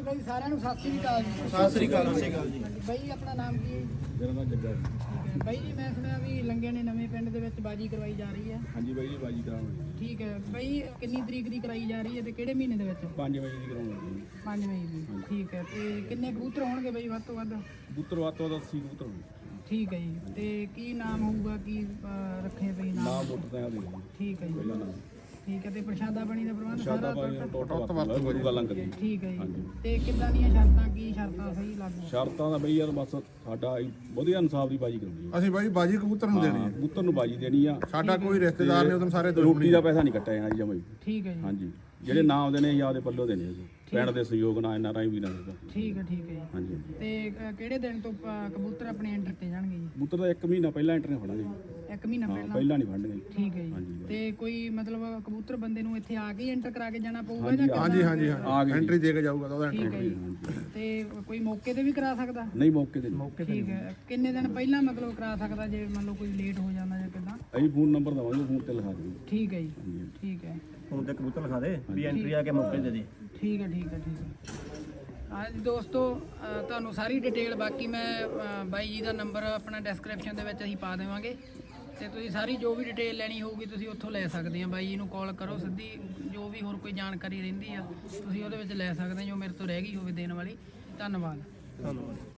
ਹਾਂਜੀ ਬਾਈ ਸਾਰਿਆਂ ਨੂੰ ਸਤਿ ਸ੍ਰੀ ਅਕਾਲ ਜੀ। ਸਤਿ ਸ੍ਰੀ ਅਕਾਲ ਸਤਿ ਸ੍ਰੀ ਅਕਾਲ ਜੀ। ਬਾਈ ਆਪਣਾ ਨਾਮ ਕੀ ਹੈ? ਮੇਰਾ ਨਾਮ ਜੱਗਾ ਹੈ। ਬਾਈ ਜੀ ਮੈਂ ਸੁਣਿਆ ਵੀ ਲੰਗੇ ਨੇ ਨਵੇਂ ਪਿੰਡ ਦੇ ਵਿੱਚ ਬਾਜੀ ਕਰਵਾਈ ਜਾ ਰਹੀ ਹੈ। ਹਾਂਜੀ ਬਾਈ ਜੀ ਬਾਜੀ ਕਰਾਉਣੀ ਠੀਕ ਹੈ। ਬਾਈ ਕਿੰਨੀ ਤਰੀਕ ਦੀ ਕਰਾਈ ਜਾ ਰਹੀ ਹੈ ਤੇ ਕਿਹੜੇ ਮਹੀਨੇ ਦੇ ਵਿੱਚ? 5 ਵਜੇ ਦੀ ਕਰਾਉਣੀ 5 ਮਈ ਦੀ। ਠੀਕ ਹੈ। ਤੇ ਕਿੰਨੇ ਕਬੂਤਰ ਹੋਣਗੇ ਬਾਈ ਵੱਧ ਤੋਂ ਵੱਧ? ਕਬੂਤਰ ਵਾਤੋਂ ਦਾ 80 ਕਬੂਤਰ ਹੋਣੇ ਠੀਕ ਹੈ ਜੀ। ਤੇ ਕੀ ਨਾਮ ਹੋਊਗਾ? ਕੀ ਰੱਖੇ ਬਈ ਨਾਮ? ਨਾਮ ਮੋਟਰ ਤੇ ਆ ਦੇ ਜੀ। ਠੀਕ ਹੈ ਜੀ। ਪਹਿਲਾ ਨਾਮ। ਠੀਕ ਹੈ ਤੇ ਪ੍ਰਸ਼ਾਦਾ ਪਾਣੀ ਦਾ ਪ੍ਰਬੰਧ ਸ਼ਾਦਾ ਸਾਰਾ ਤੁਹਾਡਾ? ਟੋਟਲ ਵਰਤ ਗੁਰੂ ਗੱਲਾਂ ਕਰੀ ਠੀਕ ਹੈ ਹਾਂਜੀ। ਜੀ ਤੇ ਕਿੱਦਾਂ ਦੀਆਂ ਸ਼ਰਤਾਂ ਕੀ ਸ਼ਰਤਾਂ ਸਹੀ ਲੱਗੂ ਸ਼ਰਤਾਂ ਦਾ ਬਈ ਯਾਰ ਬਸ ਸਾਡਾ ਇਹ ਵਧੀਆ ਇਨਸਾਫ ਦੀ ਬਾਜੀ ਕਰਾਉਣੀ ਅਸੀਂ ਬਾਈ ਬਾਜੀ ਕਬੂਤਰ ਨੂੰ ਦੇਣੀ ਹਾਂ। ਹੈ ਕਬੂਤਰ ਨੂੰ ਬਾਜੀ ਦੇਣੀ ਆ। ਸਾਡਾ ਕੋਈ ਰਿਸ਼ਤੇਦਾਰ ਨਹੀਂ ਉਦੋਂ ਸਾਰੇ ਰੋਟੀ ਦਾ ਪੈਸਾ ਨਹੀਂ ਕੱਟਿਆ ਜਾਣਾ ਜੀ ਜਮਾਂ ਹੀ। ਠੀਕ ਹੈ ਜੀ। ਹਾਂਜੀ। ਜਿਹੜੇ ਨਾਮ ਦੇ ਨੇ ਯਾਦ ਦੇ ਪੱਲੋ ਦੇ ਨੇ ਜੀ। ਪਿੰਡ ਦੇ ਸਹਿਯੋਗ ਨਾਲ ਇਹਨਾਂ ਰਾਈ ਵੀ ਨਾਲ ਠੀਕ ਹੈ ਠੀਕ ਹੈ ਜੀ। ਹਾਂਜੀ। ਤੇ ਕਿਹੜੇ ਦਿਨ ਤੋਂ ਕਬੂਤਰ ਆਪਣੇ ਐਂਟਰ ਤੇ ਜਾਣਗੇ ਜੀ? ਕਬੂਤਰ ਦਾ 1 ਮਹੀਨਾ ਪਹਿਲਾਂ ਇੰਟਰ ਫੜਾਂਗੇ ਇੱਕ ਮਹੀਨਾ ਹਾਂ ਪਹਿਲਾਂ। ਪਹਿਲਾਂ ਨਹੀਂ ਫੜਨਗੇ ਠੀਕ ਹੈ ਜੀ। ਹਾਂਜੀ ਤੇ ਕੋਈ ਮਤਲਬ ਕਬੂਤਰ ਬੰਦੇ ਨੂੰ ਇੱਥੇ ਆ ਕੇ ਐਂਟਰ ਕਰਾ ਕੇ ਜਾਣਾ ਪਊਗਾ ਜਾਂ ਹਾਂਜੀ ਹਾਂਜੀ ਆ ਹਾਂਜੀ ਗਏ ਐਂਟਰੀ ਦੇ ਕੇ ਜਾਊਗਾ ਤਾਂ ਉਹਦਾ ਠੀਕ ਹੈ ਜੀ। ਤੇ ਕੋਈ ਮੌਕੇ ਤੇ ਵੀ ਕਰਾ ਸਕਦਾ? ਨਹੀਂ ਮੌਕੇ ਤੇ ਨਹੀਂ। ਠੀਕ ਹੈ। ਕਿੰਨੇ ਦਿਨ ਪਹਿਲਾਂ ਮਤਲਬ ਕਰਾ ਸਕਦਾ ਜੇ ਮੰਨ ਲਓ ਕੋਈ ਲੇਟ ਹੋ ਜਾਂਦਾ ਜਾਂ ਕਿਦਾਂ? ਅਸੀਂ ਫੋਨ ਨੰਬਰ ਦਵਾਂਗੇ ਫੋਨ ਤੇ ਲਿਖਾ ਦਿਓ ਠੀਕ ਹੈ ਜੀ। ਹਾਂਜੀ ਠੀਕ ਹੈ। ਹੁਣ ਤੇ ਕਬੂਤਰ ਲਿਖਾ ਦੇ ਵੀ ਐਂਟਰੀ ਆ ਕੇ ਮੌਕੇ ਦੇ ਦੇ। ਠੀਕ ਹੈ ਠੀਕ ਹੈ ਠੀਕ ਹੈ। ਹਾਂਜੀ ਦੋਸਤੋ ਤੁਹਾਨੂੰ ਸਾਰੀ ਡਿਟੇਲ ਬਾਕੀ ਮੈਂ ਬਾਈ ਜੀ ਦਾ ਨੰਬਰ ਆਪਣਾ ਡਿਸਕ੍ਰਿਪਸ਼ਨ ਦੇ ਵਿੱਚ ਅਸੀਂ ਪਾ ਦੇਵਾਂਗੇ। ਤੇ ਤੁਸੀਂ ਸਾਰੀ ਜੋ ਵੀ ਡਿਟੇਲ ਲੈਣੀ ਹੋਊਗੀ ਤੁਸੀਂ ਉੱਥੋਂ ਲੈ ਸਕਦੇ ਆ। ਬਾਈ ਜੀ ਨੂੰ ਕਾਲ ਕਰੋ ਸਿੱਧੀ, ਜੋ ਵੀ ਹੋਰ ਕੋਈ ਜਾਣਕਾਰੀ ਰਹਿੰਦੀ ਆ, ਤੁਸੀਂ ਉਹਦੇ ਵਿੱਚ ਲੈ ਸਕਦੇ ਹੋ ਜੋ ਮੇਰੇ ਤੋਂ ਰਹਿ ਗਈ ਹੋਵੇ ਦੇਣ ਵਾਲੀ। ਧੰਨਵਾਦ। ਧੰਨਵਾਦ।